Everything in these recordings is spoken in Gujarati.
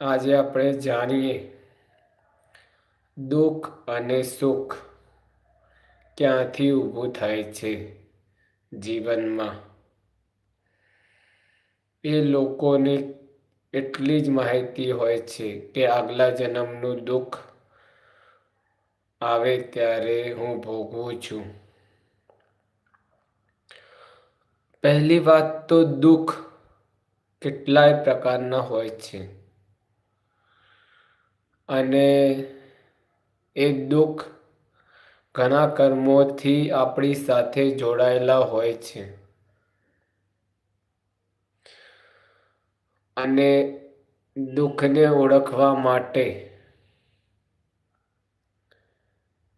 આજે આપણે જાણીએ દુઃખ અને સુખ ક્યાંથી ઊભું થાય છે જીવનમાં. એ લોકોને એટલી જ માહિતી હોય છે કે આગલા જન્મનું દુઃખ આવે ત્યારે હું ભોગવું છું. પહેલી વાત તો દુઃખ કેટલાય પ્રકારના હોય છે. અને એ દુઃખ ઘણા કર્મોથી આપણી સાથે જોડાયેલા હોય છે. અને દુઃખને ઓળખવા માટે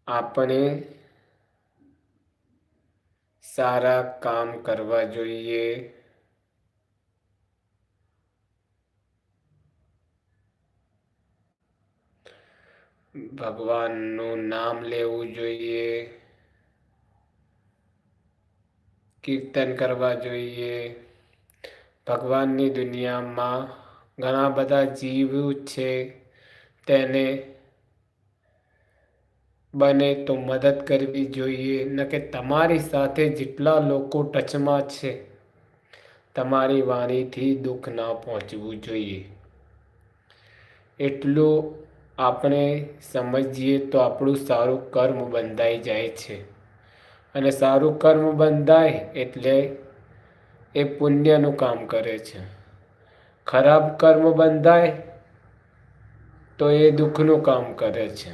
આપણે સારા કામ કરવા જોઈએ. ભગવાનનું નામ લેવું જોઈએ. કીર્તન કરવા જોઈએ. ભગવાનની દુનિયામાં ઘણા બધા જીવ છે. તેને બને તો મદદ કરવી જોઈએ. ન કે તમારી સાથે જેટલા લોકો ટચમાં છે, તમારી વાણીથી દુઃખ ના પહોંચવું જોઈએ. એટલું આપણે સમજીએ તો આપણું સારું કર્મ બંધાઈ જાય છે. અને સારું કર્મ બંધાય એટલે એ પુણ્યનું કામ કરે છે. ખરાબ કર્મ બંધાય તો એ દુઃખનું કામ કરે છે.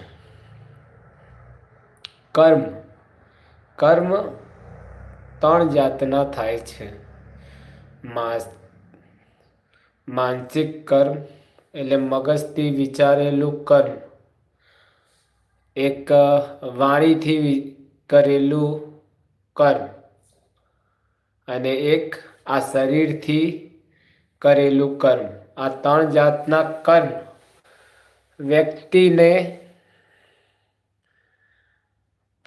કર્મ. કર્મ ત્રણ જાતના થાય છે. માનસિક કર્મ એટલે મગજથી વિચારેલું કર્મ એક વાણીથી કરેલું કર્મ અને એક, આ શરીરથી કરેલું કર્મ આ ત્રણ જાતના કર્મ વ્યક્તિને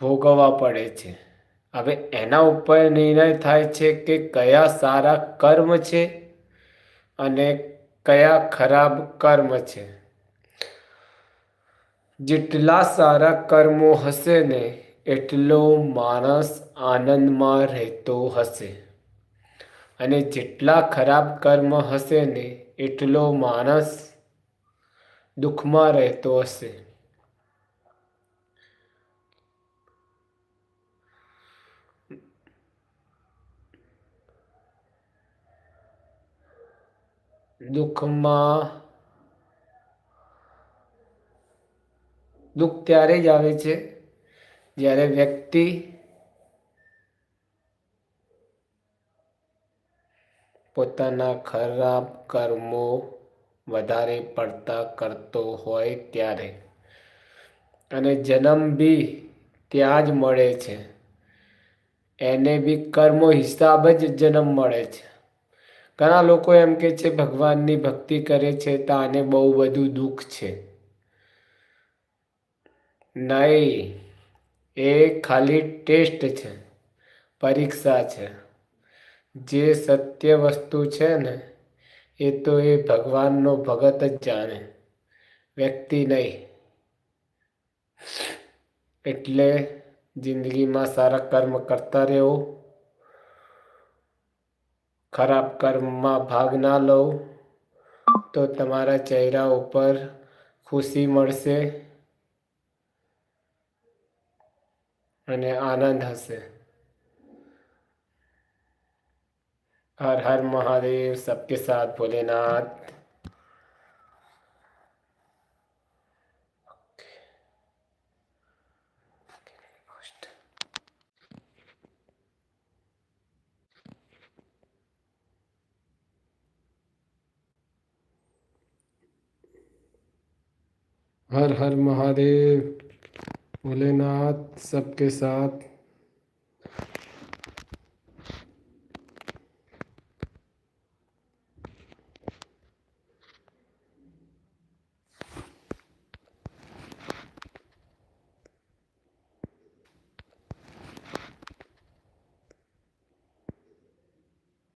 ભોગવવા પડે છે. હવે એના ઉપર નિર્ણય થાય છે કે કયા સારા કર્મ છે અને કયા ખરાબ કર્મ છે? જેટલા સારા કર્મો હશે ને, એટલો માણસ આનંદમાં રહેતો હશે. અને જેટલા ખરાબ કર્મ હશે ને, એટલો માણસ દુઃખમાં રહેતો હશે. દુઃખમાં દુઃખ ત્યારે જ આવે છે જ્યારે વ્યક્તિ પોતાના ખરાબ કર્મો વધારે પડતા કરતો હોય ત્યારે. અને જન્મ બી ત્યાં જ મળે છે. એને બી કર્મો હિસાબ જ જન્મ મળે છે. ઘણા લોકો એમ કે છે, ભગવાનની ભક્તિ કરે છે તો આને બહુ બધું દુઃખ છે. નહીં, એ ખાલી ટેસ્ટ છે, પરીક્ષા છે. જે સત્ય વસ્તુ છે ને, એ તો એ ભગવાનનો ભગત જ જાણે, વ્યક્તિ નહીં. એટલે જિંદગીમાં સારા કર્મ કરતા રહેવું. ખરાબ કર્મમાં ભાગ ના લો તો તમારા ચહેરા ઉપર ખુશી મળશે અને આનંદ હશે. હર હર મહાદેવ સબકે સાથ ભોલેનાથ. हर हर महादेव भोलेनाथ सबके साथ